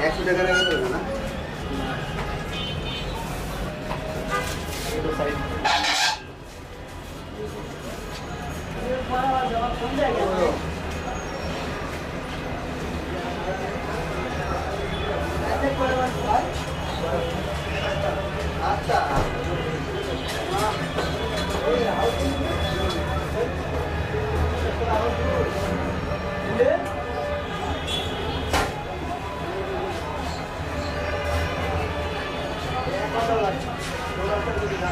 একশো টাকার আগে করবে না? আচ্ছা আমার এদিক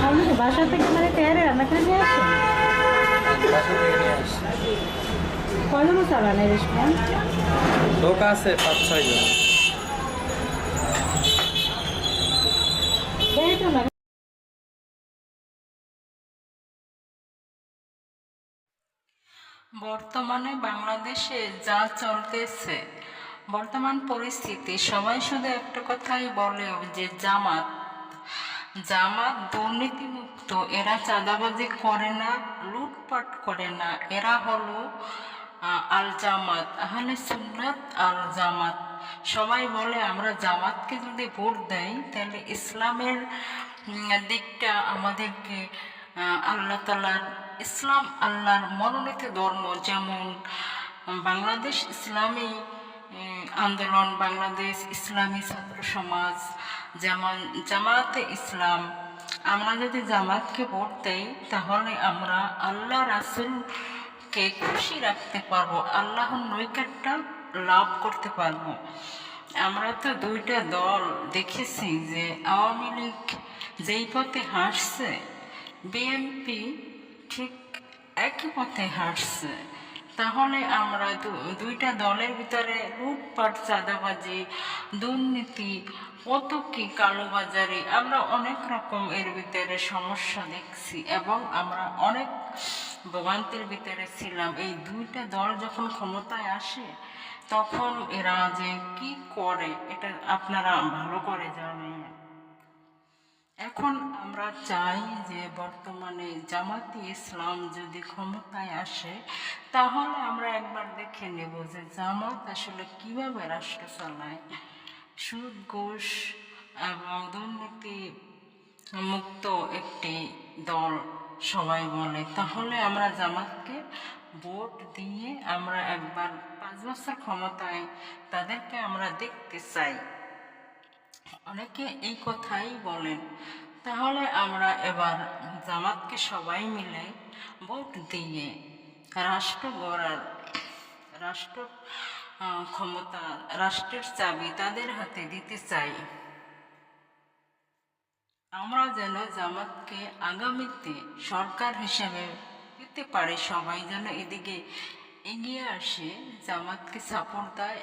আপনি বাসা থেকে মানে তেয়ারে রান্না করে নিয়ে আসছেন বাসা থেকে নিয়ে আসছি কয়জন চালান এই রেস্টুরেন্ট লোক আছে পাঁচ ছয় এই তো না। বর্তমানে বাংলাদেশে যা চলতেছে বর্তমান পরিস্থিতি, সবাই শুধু একটা কথাই বলে যে জামাত জামাত দুর্নীতিমুক্ত, এরা চাঁদাবাজি করে না, লুটপাট করে না, এরা হলো আল জামাত আহলে সুন্নাত আল জামাত সবাই বলে আমরা জামাতকে যদি ভোট দেই, তাহলে ইসলামের দিকটা আমাদেরকে আল্লাহ তালার ইসলাম আল্লাহর মনোনীত ধর্ম যেমন, বাংলাদেশ ইসলামী আন্দোলন বাংলাদেশ ইসলামী ছাত্র সমাজ, যেমন জামাতে ইসলাম। আমরা যদি জামাতকে ভোট দেই, তাহলে আমরা আল্লাহ রাসুলকে খুশি রাখতে পারব, আল্লাহর নৈকট্যটা লাভ করতে পারব। আমরা তো দুইটা দল দেখেছি যে আওয়ামী লীগ যেই পথে হাঁটছে বিএনপি ঠিক একই পথে হাঁটছে তাহলে আমরা দুইটা দলের ভিতরে লুটপাট, চাঁদাবাজি, দুর্নীতি কত কি কালোবাজারি, আমরা অনেক রকম এর ভিতরে সমস্যা দেখছি এবং আমরা অনেক ভোগান্তির ভিতরে ছিলাম। এই দুইটা দল যখন ক্ষমতায় আসে, তখন এরা যে কি করে, এটা আপনারা ভালো করে আমরা চাই যে বর্তমানে জামাতি ইসলাম যদি ক্ষমতায় আসে, তাহলে আমরা একবার দেখে নেব যে জামাত আসলে কীভাবে রাষ্ট্র চালায়। সুদ, ঘুষ এবং দুর্নীতি মুক্ত একটি দল সবাই বলে। তাহলে আমরা জামাতকে ভোট দিয়ে আমরা একবার পাঁচ বছর ক্ষমতায় তাদেরকে আমরা দেখতে চাই। অনেকে এই কথাই বলেন তাহলে আমরা এবার জামাতকে সবাই মিলে ভোট দিয়ে রাষ্ট্র গড়ার, রাষ্ট্র ক্ষমতা, রাষ্ট্রের চাবি তাদের হাতে দিতে চাই। আমরা যেন জামাতকে আগামীতে সরকার হিসেবে দিতে পারি। সবাই যেন এদিকে এগিয়ে আসে, জামাতকে সাপোর্ট দেয়।